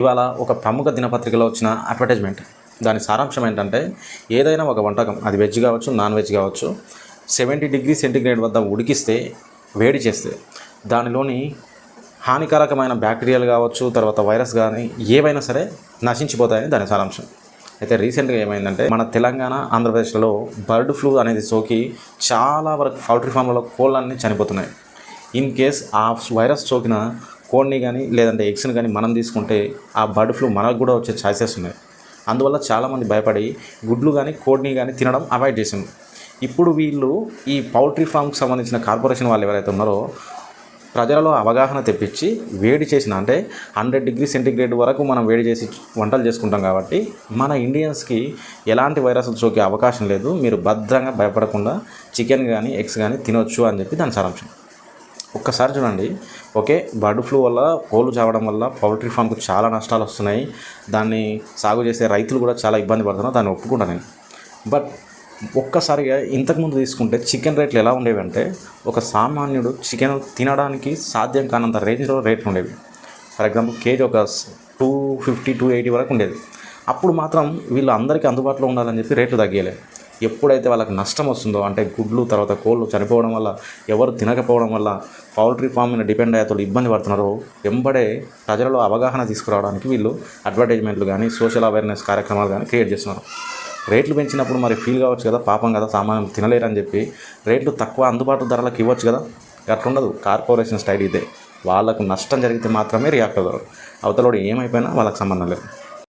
ఇవాళ ఒక ప్రముఖ దినపత్రికలో వచ్చిన అడ్వర్టైజ్మెంట్ దాని సారాంశం ఏంటంటే ఏదైనా ఒక వంటకం అది వెజ్ కావచ్చు నాన్ వెజ్ కావచ్చు సెవెంటీ డిగ్రీ సెంటిగ్రేడ్ వద్ద ఉడికిస్తే వేడి చేస్తే దానిలోని హానికారకమైన బ్యాక్టీరియాలు కావచ్చు తర్వాత వైరస్ కానీ ఏవైనా సరే నశించిపోతాయని దాని సారాంశం. అయితే రీసెంట్గా ఏమైందంటే మన తెలంగాణ ఆంధ్రప్రదేశ్లో బర్డ్ ఫ్లూ అనేది సోకి చాలా వరకు పౌల్ట్రీ ఫామ్లలో కోళ్ళన్నీ చనిపోతున్నాయి. ఇన్ కేస్ ఆ వైరస్ సోకిన కోడిని కానీ లేదంటే ఎగ్స్ని కానీ మనం తీసుకుంటే ఆ బర్డ్ ఫ్లూ మనకు కూడా వచ్చే ఛాయిసెస్ ఉన్నాయి. అందువల్ల చాలామంది భయపడి గుడ్లు కానీ కోడిని కానీ తినడం అవాయిడ్ చేసింది ఇప్పుడు వీళ్ళు ఈ పౌల్ట్రీ ఫామ్కి సంబంధించిన కార్పొరేషన్ వాళ్ళు ఎవరైతే ఉన్నారో ప్రజలలో అవగాహన తెప్పించి వేడి చేసిన అంటే హండ్రెడ్ డిగ్రీ సెంటిగ్రేడ్ వరకు మనం వేడి చేసి వంటలు చేసుకుంటాం కాబట్టి మన ఇండియన్స్కి ఎలాంటి వైరస్లు సోకే అవకాశం లేదు. మీరు భద్రంగా భయపడకుండా చికెన్ కానీ ఎగ్స్ కానీ తినొచ్చు అని చెప్పి దాని సారాంశం. ఒక్కసారి చూడండి. ఓకే బర్డ్ ఫ్లూ వల్ల కోళ్ళు చావడం వల్ల పౌల్ట్రీ ఫామ్కు చాలా నష్టాలు వస్తున్నాయి. దాన్ని సాగు చేసే రైతులు కూడా చాలా ఇబ్బంది పడుతున్నారు. దాన్ని ఒప్పుకుంటాను నేను. బట్ ఒక్కసారిగా ఇంతకుముందు తీసుకుంటే చికెన్ రేట్లు ఎలా ఉండేవి అంటే ఒక సామాన్యుడు చికెన్ తినడానికి సాధ్యం కానంత రేంజ్లో రేట్లు ఉండేవి. ఫర్ ఎగ్జాంపుల్ కేజీ ఒక టూ ఫిఫ్టీ టూ ఎయిటీ వరకు ఉండేది. అప్పుడు మాత్రం వీళ్ళు అందరికీ అందుబాటులో ఉండాలని చెప్పి రేట్లు తగ్గలేదు ఎప్పుడైతే వాళ్ళకి నష్టం వస్తుందో అంటే గుడ్లు తర్వాత కోళ్ళు చనిపోవడం వల్ల ఎవరు తినకపోవడం వల్ల పౌల్ట్రీ ఫామ్ మీద డిపెండ్ అయ్యేతో ఇబ్బంది పడుతున్నారో వెంబడే ప్రజలలో అవగాహన తీసుకురావడానికి వీళ్ళు అడ్వర్టైజ్మెంట్లు కానీ సోషల్ అవేర్నెస్ కార్యక్రమాలు కానీ క్రియేట్ చేస్తున్నారు. రేట్లు పెంచినప్పుడు మరి ఫీల్ కావచ్చు కదా పాపం కదా సామాన్యం తినలేరని చెప్పి రేట్లు తక్కువ అందుబాటు ధరలకు ఇవ్వచ్చు కదా? అట్లుండదు. కార్పొరేషన్ స్టైల్ ఇదే. వాళ్ళకు నష్టం జరిగితే మాత్రమే రియాక్ట్ అవ్వరు అవతలోడు ఏమైపోయినా వాళ్ళకి సంబంధం లేదు.